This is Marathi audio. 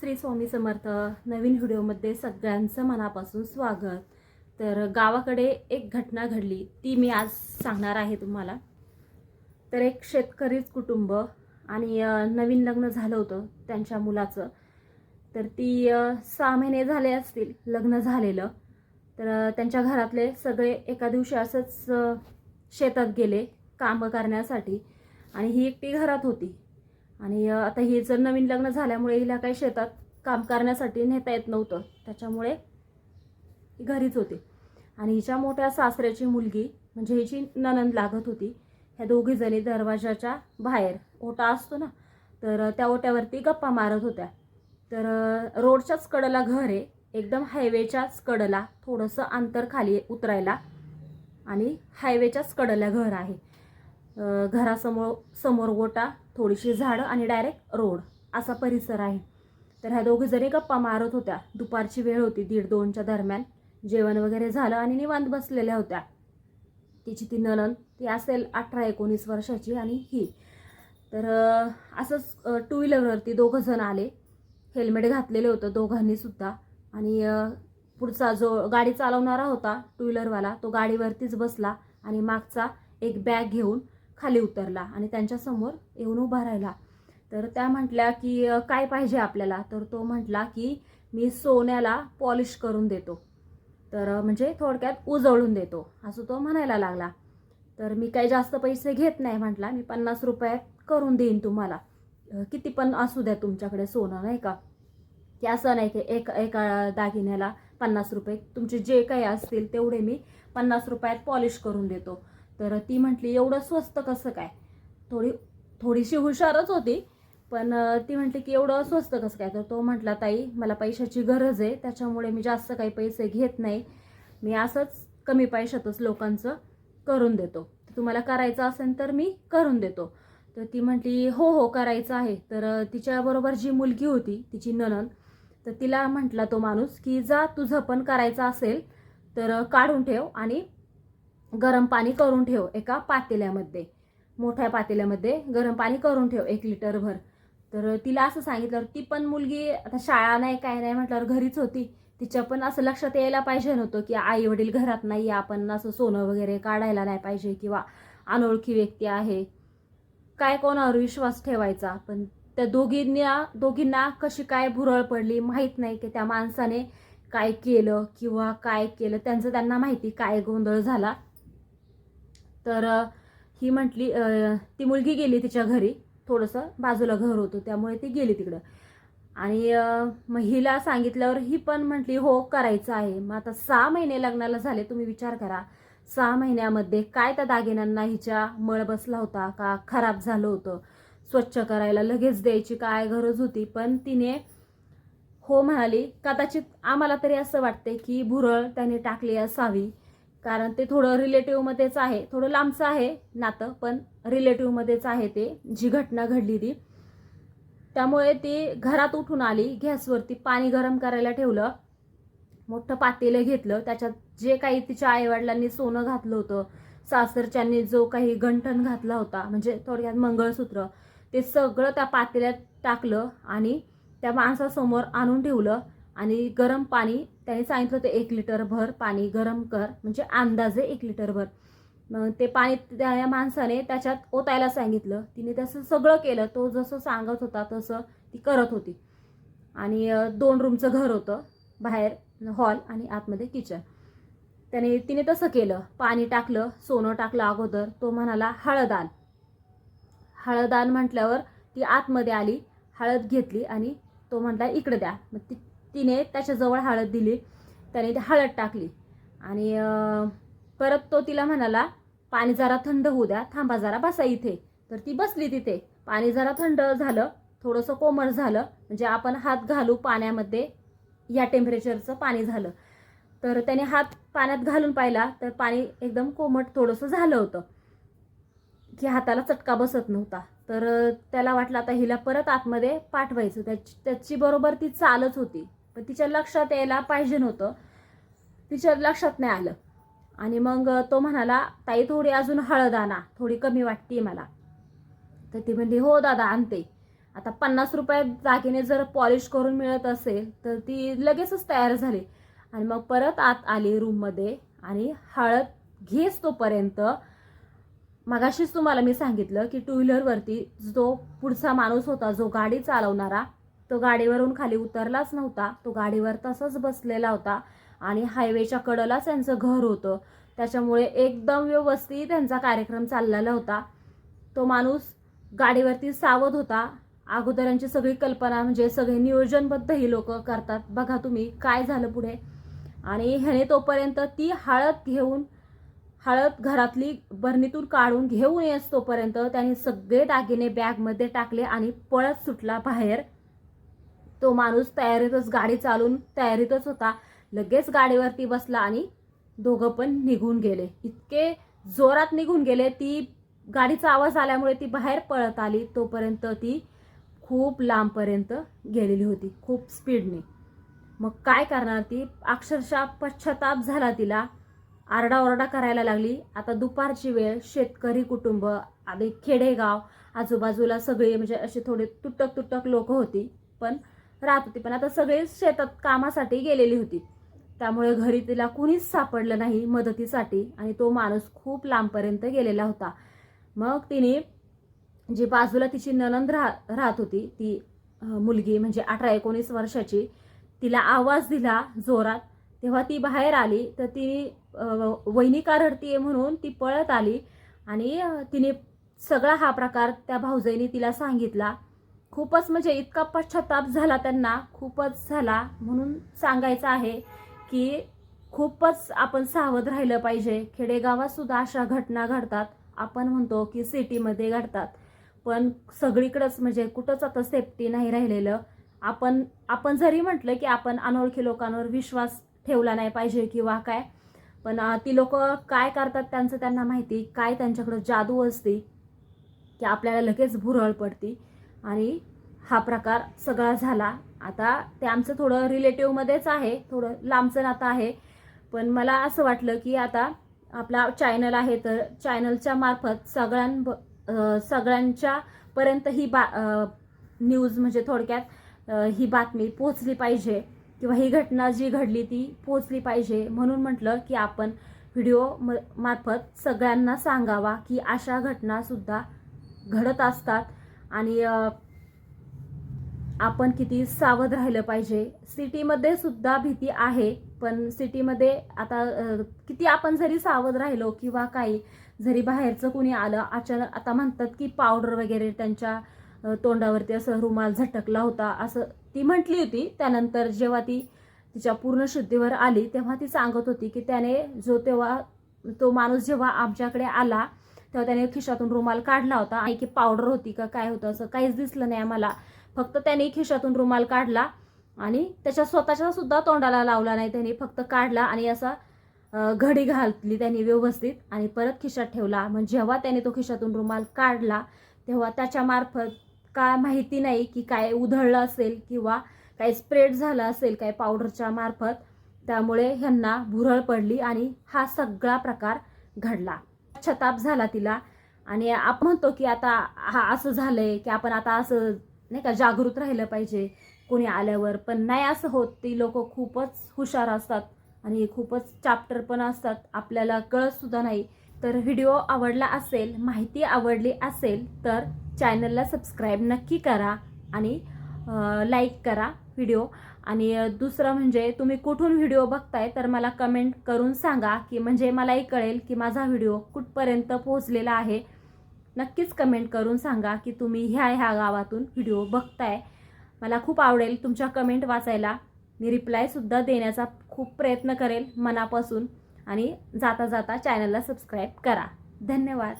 श्री स्वामी समर्थ नवीन व्हिडिओमध्ये सगळ्यांचं मनापासून स्वागत. तर गावाकडे एक घटना घडली ती मी आज सांगणार आहे तुम्हाला. तर एक शेतकरीच कुटुंब आणि नवीन लग्न झालं होतं त्यांच्या मुलाचं. तर ती सहा महिने झाले असतील लग्न झालेलं. तर त्यांच्या घरातले सगळे एका दिवशी असंच शेतात गेले कामं करण्यासाठी. आणि ही एकटी घरात होती. आणि आता हे जर नवीन लग्न झाल्यामुळे हिला काही शेतात काम करण्यासाठी नेता येत नव्हतं. त्याच्यामुळे घरीच होती. आणि हिच्या मोठ्या सासऱ्याची मुलगी म्हणजे हिची ननंद लागत होती ह्या दोघी जणी दरवाजाच्या बाहेर ओटा असतो ना तर त्या ओट्यावरती गप्पा मारत होत्या. तर रोडच्याच कडला घर आहे एकदम हायवेच्याच कडला थोडंसं अंतर खाली उतरायला आणि हायवेच्याच कडला घर आहे. घरासमोर समोर गोटा थोडीशी झाडं आणि डायरेक्ट रोड असा परिसर आहे. तर ह्या दोघी जरी गप्पा मारत होत्या दुपारची वेळ होती दीड दोनच्या दरम्यान. जेवण वगैरे झालं आणि निवांत बसलेल्या होत्या. तिची ती ननन ती असेल अठरा एकोणीस वर्षाची आणि ही. तर असंच टू व्हीलरवरती दोघं जण आले. हेल्मेट घातलेलं होतं दोघांनी सुद्धा. आणि पुढचा जो गाडी चालवणारा होता टू व्हीलरवाला तो गाडीवरतीच बसला आणि मागचा एक बॅग घेऊन खाली उतरला आणि त्यांच्यासमोर येऊन उभा राहिला. तर त्या म्हटल्या की काय पाहिजे आपल्याला? तर तो म्हटला की मी सोन्याला पॉलिश करून देतो. तर म्हणजे थोडक्यात उजळून देतो असं तो म्हणायला लागला. तर मी काही जास्त पैसे घेत नाही म्हटला. मी पन्नास रुपयात करून देईन तुम्हाला. किती पण असू द्या तुमच्याकडे सोनं नाही का? की असं नाही की एक एका दागिन्याला पन्नास रुपये. तुमचे जे काही असतील तेवढे मी पन्नास रुपयात पॉलिश करून देतो. तर ती म्हटली एवढं स्वस्त कसं काय? थोडी थोडीशी हुशारच होती पण ती म्हटली की एवढं स्वस्त कसं काय? तर तो म्हटला ताई मला पैशाची गरज आहे त्याच्यामुळे मी जास्त काही पैसे घेत नाही. मी असंच कमी पैशातच लोकांचं करून देतो. तुम्हाला करायचं असेल तर मी करून देतो. तर ती म्हटली हो हो करायचं आहे. तर तिच्याबरोबर जी मुलगी होती तिची ननन तर तिला म्हटला तो माणूस की जा तुझं पण करायचं असेल तर काढून ठेव आणि गरम पाणी करून ठेव एका पातेल्यामध्ये. मोठ्या पातेल्यामध्ये गरम पाणी करून ठेव एक लिटरभर. तर तिला असं सांगितलं ती पण मुलगी आता शाळा नाही काय नाही म्हटल्यावर घरीच होती. तिच्या पण असं लक्षात यायला पाहिजे नव्हतं की आई वडील घरात नाही आपण असं सोनं वगैरे काढायला नाही पाहिजे किंवा अनोळखी व्यक्ती आहे. काय कोणावर विश्वास ठेवायचा? पण त्या दोघींना दोघींना कशी काय भुरळ पडली माहीत नाही की त्या माणसाने काय केलं किंवा काय केलं त्यांचं त्यांना माहिती काय गोंधळ झाला. तर ही म्हटली ती मुलगी गेली तिच्या घरी थोडंसं बाजूला घर होतं त्यामुळे ती गेली तिकडं. आणि मग हिला सांगितल्यावर ही पण म्हटली हो करायचं आहे. मग आता सहा महिने लग्नाला झाले तुम्ही विचार करा. सहा महिन्यामध्ये काय त्या दागिन्यांना हिच्या मळ बसला होता का? खराब झालं होतं. स्वच्छ करायला लगेच द्यायची काय गरज होती? पण तिने हो म्हणाली कदाचित आम्हाला तरी असं वाटते की भुरळ त्याने टाकली असावी. कारण ते थोडं रिलेटिव्हमध्येच आहे. थोडं लांबचं आहे नातं पण रिलेटिव्हमध्येच आहे ते जी घटना घडली ती. त्यामुळे ती घरात उठून आली गॅसवरती पाणी गरम करायला ठेवलं मोठं पातेलं घेतलं त्याच्यात जे काही तिच्या आईवडिलांनी सोनं घातलं होतं सासरच्यांनी जो काही गंठण घातला होता म्हणजे थोडक्यात मंगळसूत्र ते सगळं त्या पातेल्यात टाकलं आणि त्या माणसासमोर आणून ठेवलं. आणि गरम पाणी त्याने सांगितलं होतं एक लिटर भर पाणी गरम कर म्हणजे अंदाजे एक लिटर भर. मग ते पाणी त्या माणसाने त्याच्यात ओतायला सांगितलं. तिने तसं सगळं केलं तो जसं सांगत होता तसं ती करत होती. आणि दोन रूमचं घर होतं बाहेर हॉल आणि आतमध्ये किचन. त्याने तिने तसं केलं. पाणी टाकलं सोनं टाकलं अगोदर. तो म्हणाला हळद आण हळद आण म्हटल्यावर ती आतमध्ये आली हळद घेतली आणि तो म्हटला इकडे द्या. मग ती तिने त्याच्याजवळ हळद दिली. त्याने ती हळद टाकली. आणि परत तो तिला म्हणाला पाणी जरा थंड होऊ द्या. थांबा जरा बसा इथे. तर ती बसली तिथे. पाणी जरा थंड झालं थोडंसं कोमट झालं. म्हणजे आपण हात घालू पाण्यामध्ये या टेम्परेचरचं पाणी झालं. तर त्याने हात पाण्यात घालून पाहिला तर पाणी एकदम कोमट थोडंसं झालं होतं. की हाताला चटका बसत नव्हता. तर त्याला वाटलं आता हिला परत आतमध्ये पाठवायचं. त्याची त्याची बरोबर ती चालच होती. पण तिच्या लक्षात यायला पाहिजे नव्हतं. तिच्या लक्षात नाही आलं. आणि मग तो म्हणाला ताई थोडी अजून हळद आणा. थोडी कमी वाटते मला. तर ती म्हणली हो दादा आणते. आता पन्नास रुपयात दागिने जर पॉलिश करून मिळत असेल तर ती लगेचच तयार झाली. आणि मग परत आत आली रूममध्ये आणि हळद घेस तोपर्यंत मगाशीच तुम्हाला मी सांगितलं की टू व्हीलरवरती जो पुढचा माणूस होता जो गाडी चालवणारा तो गाडीवरून खाली उतरलाच नव्हता. तो गाडीवर तसाच बसलेला होता आणि हायवेच्या कडलाच त्यांचं घर होतं. त्याच्यामुळे एकदम व्यवस्थित त्यांचा कार्यक्रम चाललेला होता. तो माणूस गाडीवरती सावध होता. अगोदर यांची सगळी कल्पना म्हणजे सगळे नियोजनबद्ध ही लोक करतात. बघा तुम्ही काय झालं पुढे. आणि ह्याने तोपर्यंत ती हळद घेऊन हळद घरातली बरणीतून काढून घेऊन येस तोपर्यंत त्याने सगळे दागिने बॅगमध्ये टाकले आणि पळत सुटला बाहेर. तो माणूस तयारीतच गाडी चालून तयारीतच होता. लगेच गाडीवरती बसला आणि दोघं पण निघून गेले. इतके जोरात निघून गेले ती गाडीचा आवाज आल्यामुळे ती बाहेर पळत आली. तोपर्यंत ती खूप लांबपर्यंत गेलेली होती खूप स्पीडने. मग काय करणार? ती अक्षरशः पश्चाताप झाला तिला. आरडाओरडा करायला लागली. आता दुपारची वेळ शेतकरी कुटुंब आणि खेडेगाव आजूबाजूला सगळे म्हणजे असे थोडे तुटक तुटक लोक होती. पण राहत होती. पण आता सगळे शेतात कामासाठी गेलेली होती. त्यामुळे घरी तिला कुणीच सापडलं नाही मदतीसाठी आणि तो माणूस खूप लांबपर्यंत गेलेला होता. मग तिने जी बाजूला तिची ननंद राह राहत होती ती मुलगी म्हणजे अठरा एकोणीस वर्षाची तिला आवाज दिला जोरात. तेव्हा ती बाहेर आली तर ती अं, रडतीये म्हणून ती पळत आली आणि तिने सगळा हा प्रकार त्या भाऊजाईने तिला सांगितला. खूपच म्हणजे इतका पश्चाताप झाला त्यांना खूपच झाला म्हणून सांगायचं आहे की खूपच आपण सावध राहिलं पाहिजे. खेडेगावात सुद्धा अशा घटना घडतात. आपण म्हणतो की सिटीमध्ये घडतात. पण सगळीकडंच म्हणजे कुठंच आता सेफ्टी नाही राहिलेलं. आपण आपण जरी म्हटलं की आपण अनोळखी लोकांवर विश्वास ठेवला नाही पाहिजे किंवा काय पण ती लोक काय करतात त्यांचं त्यांना माहिती काय त्यांच्याकडं जादू असते की आपल्याला लगेच भुरळ पडती. आणि हा प्रकार सगळा झाला. आता ते आमचं थोडं रिलेटिव्हमध्येच आहे थोडं लांबचं नातं आहे. पण मला असं वाटलं की आता आपला चॅनल आहे तर चॅनलच्या मार्फत सगळ्यां सगळ्यांच्या पर्यंत ही बा न्यूज म्हणजे थोडक्यात ही बातमी पोचली पाहिजे किंवा ही घटना जी घडली ती पोचली पाहिजे म्हणून म्हटलं की आपण व्हिडिओ म मार्फत सगळ्यांना सांगावा की अशा घटनासुद्धा घडत असतात. आणि आपण किती सावध राहिलं पाहिजे. सिटीमध्ये सुद्धा भीती आहे पण सिटीमध्ये आता किती आपण जरी सावध राहिलो किंवा काही जरी बाहेरचं कुणी आलं अचानक आता म्हणतात की पावडर वगैरे त्यांच्या तोंडावरती असं रुमाल झटकला होता असं ती म्हटली होती. त्यानंतर जेव्हा ती तिच्या पूर्ण शुद्धीवर आली तेव्हा ती सांगत होती की त्याने जो तेव्हा तो माणूस जेव्हा आमच्याकडे आला तेव्हा त्याने खिशातून रुमाल काढला होता. आणि की पावडर होती का काय होतं असं काहीच दिसलं नाही आम्हाला. फक्त त्याने खिशातून रुमाल काढला आणि त्याच्या स्वतःच्या सुद्धा तोंडाला लावला नाही. त्याने फक्त काढला आणि असा घडी घातली त्यांनी व्यवस्थित आणि परत खिशात ठेवला. मग जेव्हा त्याने तो खिशातून रुमाल काढला तेव्हा त्याच्या मार्फत काय माहिती नाही की काय उधळलं असेल किंवा काय स्प्रेड झालं असेल काय पावडरच्या मार्फत. त्यामुळे ह्यांना भुरळ पडली आणि हा सगळा प्रकार घडला. छताप झाला तिला. आणि आपण म्हणतो की आता हा असं झालंय की आपण आता असं नाही का जागृत राहिलं पाहिजे कोणी आल्यावर. पण नाही असं होत. ती लोक खूपच हुशार असतात आणि खूपच चाप्टर पण असतात. आपल्याला कळतसुद्धा नाही. तर व्हिडिओ आवडला असेल माहिती आवडली असेल तर चॅनलला सबस्क्राईब नक्की करा आणि लाईक करा व्हिडिओ आणि दुसरं म्हणजे तुम्ही कुठून व्हिडिओ बघताय तर मला कमेंट करून सांगा की म्हणजे मलाही कळेल की माझा व्हिडिओ कुठपर्यंत पोहोचलेला आहे. नक्कीच कमेंट करून सांगा की तुम्ही ह्या ह्या गावातून व्हिडिओ बघताय. मला खूप आवडेल तुमच्या कमेंट वाचायला. मी रिप्लायसुद्धा देण्याचा खूप प्रयत्न करेल मनापासून. आणि जाता जाता चॅनलला सबस्क्राईब करा. धन्यवाद.